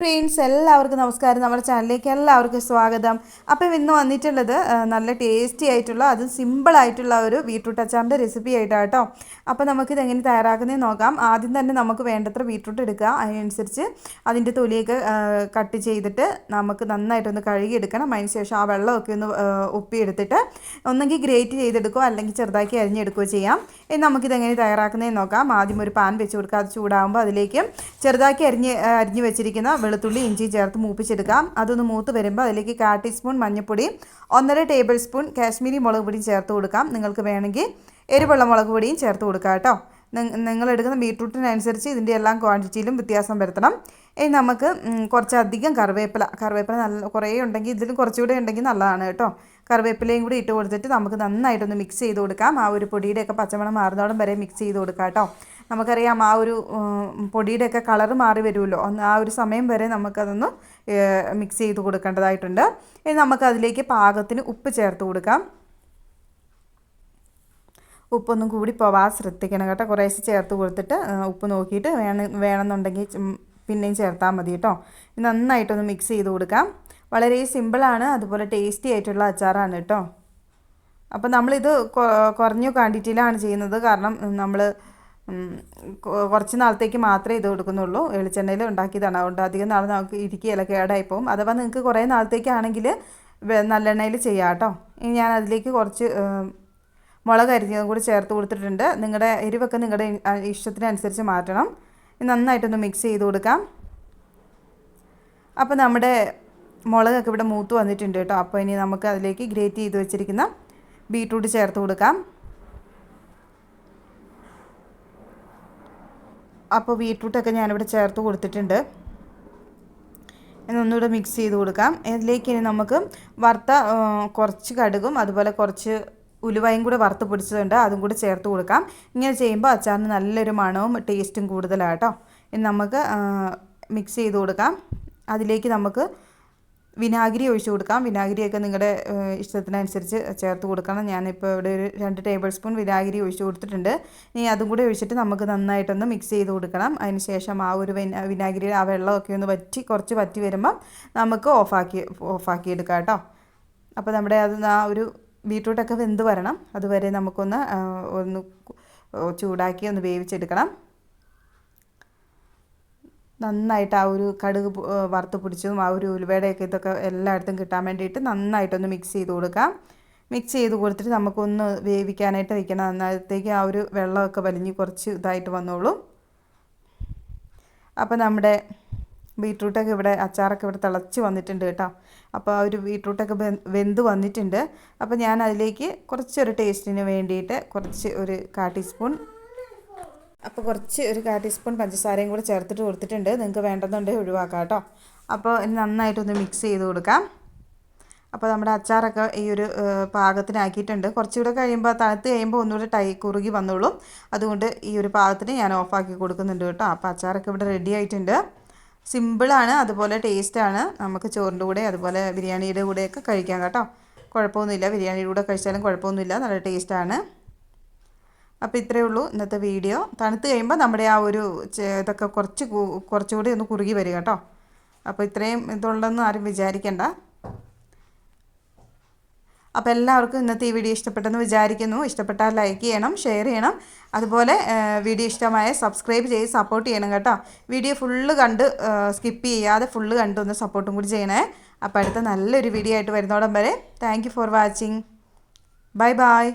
Friends എല്ലാവർക്കും നമസ്കാരം. നമ്മുടെ ചാനലിലേക്ക് എല്ലാവർക്കും സ്വാഗതം. അപ്പം ഇന്ന് വന്നിട്ടുള്ളത് നല്ല ടേസ്റ്റി ആയിട്ടുള്ള അതും സിമ്പിളായിട്ടുള്ള ഒരു ബീട്രൂട്ട് അച്ചാറിന്റെ റെസിപ്പി ആയിട്ടാണ് കേട്ടോ അപ്പോൾ നമുക്കിത് എങ്ങനെ തയ്യാറാക്കുന്നതെന്ന് നോക്കാം. ആദ്യം തന്നെ നമുക്ക് വേണ്ടത്ര ബീട്രൂട്ട് എടുക്കുക. അതിനനുസരിച്ച് അതിന്റെ തൊലിയൊക്കെ കട്ട് ചെയ്തിട്ട് നമുക്ക് നന്നായിട്ടൊന്ന് കഴുകിയെടുക്കണം. അതിന് ശേഷം ആ വെള്ളമൊക്കെ ഒന്ന് ഉപ്പിയെടുത്തിട്ട് ഒന്നെങ്കിൽ ഗ്രേറ്റ് ചെയ്തെടുക്കുക. അല്ലെങ്കിൽ ചെറുതാക്കി അരിഞ്ഞെടുക്കുകയോ ചെയ്യാം. ഇനി നമുക്കിത് എങ്ങനെ തയ്യാറാക്കുന്നതെന്ന് നോക്കാം. ആദ്യം ഒരു പാൻ വെച്ച് കൊടുക്കുക. അത് ചൂടാകുമ്പോൾ അതിലേക്ക് ചെറുതാക്കി അരിഞ്ഞ് അരിഞ്ഞ് വെച്ചിരിക്കുന്ന വെളുത്തുള്ളി ഇഞ്ചി ചേർത്ത് മൂപ്പിച്ചെടുക്കാം. അതൊന്ന് മൂത്ത് വരുമ്പോൾ അതിലേക്ക് കാ ടീസ്പൂൺ മഞ്ഞൾപ്പൊടി ഒന്നര ടേബിൾ സ്പൂൺ കാശ്മീരി മുളക് പൊടിയും ചേർത്ത് കൊടുക്കാം. നിങ്ങൾക്ക് വേണമെങ്കിൽ എരിവുള്ള മുളക് പൊടിയും ചേർത്ത് കൊടുക്കാം കേട്ടോ. നിങ്ങൾ എടുക്കുന്ന ബീട്രൂട്ടിനനുസരിച്ച് ഇതിന്റെ എല്ലാം ക്വാണ്ടിറ്റിയിലും വ്യത്യാസം വരുത്തണം. ഇനി നമുക്ക് കുറച്ചധികം കറിവേപ്പില കറിവേപ്പില നല്ല കുറേ ഉണ്ടെങ്കിൽ ഇതിലും കുറച്ചുകൂടെ ഉണ്ടെങ്കിൽ നല്ലതാണ് കേട്ടോ. കറിവേപ്പിലയും കൂടി ഇട്ട് കൊടുത്തിട്ട് നമുക്ക് നന്നായിട്ടൊന്ന് മിക്സ് ചെയ്ത് കൊടുക്കാം. ആ ഒരു പൊടിയുടെയൊക്കെ പച്ചമണം മാറുന്നോടം വരെ മിക്സ് ചെയ്ത് കൊടുക്കാം കേട്ടോ. നമുക്കറിയാം ആ ഒരു പൊടിയുടെയൊക്കെ കളർ മാറി വരുമല്ലോ. ഒന്ന് ആ ഒരു സമയം വരെ നമുക്കതൊന്ന് മിക്സ് ചെയ്ത് കൊടുക്കേണ്ടതായിട്ടുണ്ട്. ഇനി നമുക്കതിലേക്ക് പാകത്തിന് ഉപ്പ് ചേർത്ത് കൊടുക്കാം. ഉപ്പൊന്നും കൂടി പോവാൻ ശ്രദ്ധിക്കണം കേട്ടോ. കുറേശ്ശെ ചേർത്ത് കൊടുത്തിട്ട് ഉപ്പ് നോക്കിയിട്ട് വേണം വേണമെന്നുണ്ടെങ്കിൽ പിന്നെയും ചേർത്താൽ മതി കേട്ടോ. നന്നായിട്ടൊന്ന് മിക്സ് ചെയ്ത് കൊടുക്കാം. വളരെ സിമ്പിളാണ് അതുപോലെ ടേസ്റ്റി ആയിട്ടുള്ള അച്ചാറാണ് കേട്ടോ. അപ്പോൾ നമ്മളിത് കുറഞ്ഞ ക്വാണ്ടിറ്റിയിലാണ് ചെയ്യുന്നത്. കാരണം നമ്മൾ കുറച്ച് നാളത്തേക്ക് മാത്രമേ ഇത് കൊടുക്കുന്നുള്ളൂ. വെളിച്ചെണ്ണയിൽ ഉണ്ടാക്കിയതാണ്. അതുകൊണ്ട് അധികം നാൾ നമുക്ക് ഇരിക്കുകയില്ല കേടായി പോകും. അഥവാ നിങ്ങൾക്ക് കുറേ നാളത്തേക്കാണെങ്കിൽ നല്ലെണ്ണയിൽ ചെയ്യാം കേട്ടോ. ഇനി ഞാൻ അതിലേക്ക് കുറച്ച് മുളക് അരിഞ്ഞതും കൂടി ചേർത്ത് കൊടുത്തിട്ടുണ്ട്. നിങ്ങളുടെ എരിവൊക്കെ നിങ്ങളുടെ ഇഷ്ടത്തിനനുസരിച്ച് മാറ്റണം. നന്നായിട്ടൊന്ന് മിക്സ് ചെയ്ത് കൊടുക്കാം. അപ്പോൾ നമ്മുടെ മുളകൊക്കെ ഇവിടെ മൂത്ത് വന്നിട്ടുണ്ട് കേട്ടോ. അപ്പോൾ ഇനി നമുക്ക് അതിലേക്ക് ഗ്രേറ്റ് ചെയ്ത് വെച്ചിരിക്കുന്ന ബീട്രൂട്ട് ചേർത്ത് കൊടുക്കാം. അപ്പോൾ ബീട്രൂട്ടൊക്കെ ഞാനിവിടെ ചേർത്ത് കൊടുത്തിട്ടുണ്ട്. എന്നൊന്നുകൂടെ മിക്സ് ചെയ്ത് കൊടുക്കാം. ഇതിലേക്ക് ഇനി നമുക്ക് വറുത്ത കുറച്ച് കടുകും അതുപോലെ കുറച്ച് ഉലുവയും കൂടെ വറുത്ത് പൊടിച്ചതുണ്ട് അതും കൂടി ചേർത്ത് കൊടുക്കാം. ഇങ്ങനെ ചെയ്യുമ്പോൾ അച്ചാറിന് നല്ലൊരു മണവും ടേസ്റ്റും കൂടുതലാണ് കേട്ടോ ഇനി നമുക്ക് മിക്സ് ചെയ്ത് കൊടുക്കാം. അതിലേക്ക് നമുക്ക് വിനാഗിരി ഒഴിച്ചു കൊടുക്കാം. വിനാഗിരിയൊക്കെ നിങ്ങളുടെ ഇഷ്ടത്തിനനുസരിച്ച് ചേർത്ത് കൊടുക്കണം. ഞാനിപ്പോൾ ഇവിടെ ഒരു രണ്ട് ടേബിൾ സ്പൂൺ വിനാഗിരി ഒഴിച്ചു കൊടുത്തിട്ടുണ്ട്. ഇനി അതും കൂടി ഒഴിച്ചിട്ട് നമുക്ക് നന്നായിട്ടൊന്ന് മിക്സ് ചെയ്ത് കൊടുക്കണം. അതിന് ശേഷം ആ ഒരു വിനാഗിരി ആ വെള്ളമൊക്കെ ഒന്ന് വറ്റി കുറച്ച് വറ്റി വരുമ്പം നമുക്ക് ഓഫാക്കി ഓഫാക്കി എടുക്കാം കേട്ടോ. അപ്പോൾ നമ്മുടെ അത് ആ ഒരു ബീട്രൂട്ടൊക്കെ വെന്ത് വരണം. അതുവരെ നമുക്കൊന്ന് ഒന്ന് ചൂടാക്കി ഒന്ന് വേവിച്ചെടുക്കണം. നന്നായിട്ട് ആ ഒരു കടുക് വറുത്ത് പിടിച്ചതും ആ ഒരു ഉലുവയുടെയൊക്കെ ഇതൊക്കെ എല്ലായിടത്തും കിട്ടാൻ വേണ്ടിയിട്ട് നന്നായിട്ടൊന്ന് മിക്സ് ചെയ്ത് കൊടുക്കാം. മിക്സ് ചെയ്ത് കൊടുത്തിട്ട് നമുക്കൊന്ന് വേവിക്കാനായിട്ട് വയ്ക്കണം അന്നേരത്തേക്ക് ആ ഒരു വെള്ളമൊക്കെ വലിഞ്ഞ് കുറച്ച് ഇതായിട്ട് വന്നോളൂ. അപ്പോൾ നമ്മുടെ ബീട്രൂട്ടൊക്കെ ഇവിടെ അച്ചാറൊക്കെ ഇവിടെ തിളച്ച് വന്നിട്ടുണ്ട് കേട്ടോ. അപ്പോൾ ആ ഒരു ബീട്രൂട്ടൊക്കെ വെന്ത് വന്നിട്ടുണ്ട്. അപ്പോൾ ഞാൻ അതിലേക്ക് കുറച്ചൊരു ടേസ്റ്റിന് വേണ്ടിയിട്ട് കുറച്ച് ഒരു കാ ടീസ്പൂൺ അപ്പോൾ കുറച്ച് ഒരു കാ ടീസ്പൂൺ പഞ്ചസാരയും കൂടെ ചേർത്തിട്ട് കൊടുത്തിട്ടുണ്ട്. നിങ്ങൾക്ക് വേണ്ടതുണ്ടെങ്കിൽ ഒഴിവാക്കാം കേട്ടോ. അപ്പോൾ ഇനി നന്നായിട്ടൊന്ന് മിക്സ് ചെയ്ത് കൊടുക്കാം. അപ്പോൾ നമ്മുടെ അച്ചാറൊക്കെ ഈ ഒരു പാകത്തിനാക്കിയിട്ടുണ്ട്. കുറച്ചുകൂടെ കഴിയുമ്പോൾ തണുത്ത് കഴിയുമ്പോൾ ഒന്നുകൂടെ ടൈ കുറുകി വന്നോളും. അതുകൊണ്ട് ഈ ഒരു പാകത്തിന് ഞാൻ ഓഫാക്കി കൊടുക്കുന്നുണ്ട് കേട്ടോ. അപ്പോൾ അച്ചാറൊക്കെ ഇവിടെ റെഡി ആയിട്ടുണ്ട്. സിമ്പിളാണ് അതുപോലെ ടേസ്റ്റാണ് നമുക്ക് ചോറിന്റെ കൂടെ അതുപോലെ ബിരിയാണിയുടെ കൂടെയൊക്കെ കഴിക്കാം കേട്ടോ. കുഴപ്പമൊന്നുമില്ല. ബിരിയാണിയുടെ കൂടെ കഴിച്ചാലും കുഴപ്പമൊന്നുമില്ല. നല്ല ടേസ്റ്റാണ് അപ്പോൾ ഇത്രയേ ഉള്ളൂ ഇന്നത്തെ വീഡിയോ. തണുത്ത് കഴിയുമ്പോൾ നമ്മുടെ ആ ഒരു ഇതൊക്കെ കുറച്ച് കുറച്ചുകൂടി ഒന്ന് കുറുകി വരിക കേട്ടോ. അപ്പോൾ ഇത്രയും ഇതുള്ളതെന്ന് ആരും വിചാരിക്കേണ്ട. അപ്പോൾ എല്ലാവർക്കും ഇന്നത്തെ ഈ വീഡിയോ ഇഷ്ടപ്പെട്ടെന്ന് വിചാരിക്കുന്നു. ഇഷ്ടപ്പെട്ടാൽ ലൈക്ക് ചെയ്യണം ഷെയർ ചെയ്യണം. അതുപോലെ വീഡിയോ ഇഷ്ടമായ സബ്സ്ക്രൈബ് ചെയ്ത് സപ്പോർട്ട് ചെയ്യണം കേട്ടോ. വീഡിയോ ഫുള്ള് കണ്ട് സ്കിപ്പ് ചെയ്യാതെ ഫുള്ള് കണ്ട് ഒന്ന് സപ്പോർട്ടും കൂടി ചെയ്യണേ. അപ്പോൾ അടുത്ത നല്ലൊരു വീഡിയോ ആയിട്ട് വരുന്നോടം വരെ. Thank for watching. Bye bye.